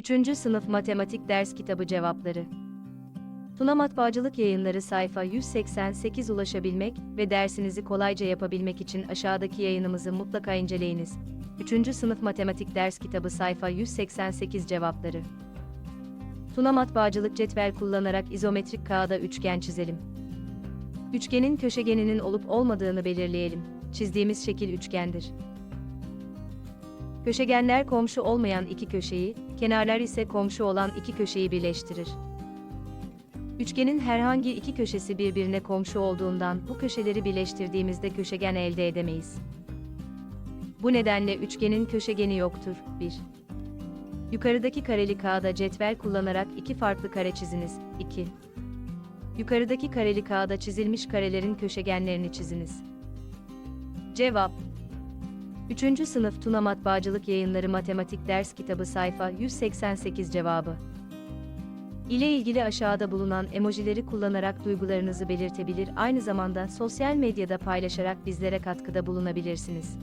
3. Sınıf Matematik Ders Kitabı Cevapları Tuna Matbaacılık Yayınları sayfa 188 ulaşabilmek ve dersinizi kolayca yapabilmek için aşağıdaki yayınımızı mutlaka inceleyiniz. 3. Sınıf Matematik Ders Kitabı sayfa 188 cevapları. Tuna Matbaacılık cetvel kullanarak izometrik kağıda üçgen çizelim. Üçgenin köşegeninin olup olmadığını belirleyelim. Çizdiğimiz şekil üçgendir. Köşegenler komşu olmayan iki köşeyi, kenarlar ise komşu olan iki köşeyi birleştirir. Üçgenin herhangi iki köşesi birbirine komşu olduğundan bu köşeleri birleştirdiğimizde köşegen elde edemeyiz. Bu nedenle üçgenin köşegeni yoktur. 1. Yukarıdaki kareli kağıda cetvel kullanarak iki farklı kare çiziniz. 2. Yukarıdaki kareli kağıda çizilmiş karelerin köşegenlerini çiziniz. Cevap 3. Sınıf Tuna Matbaacılık Yayınları Matematik Ders Kitabı sayfa 188 cevabı. ile ilgili aşağıda bulunan emojileri kullanarak duygularınızı belirtebilir aynı zamanda sosyal medyada paylaşarak bizlere katkıda bulunabilirsiniz.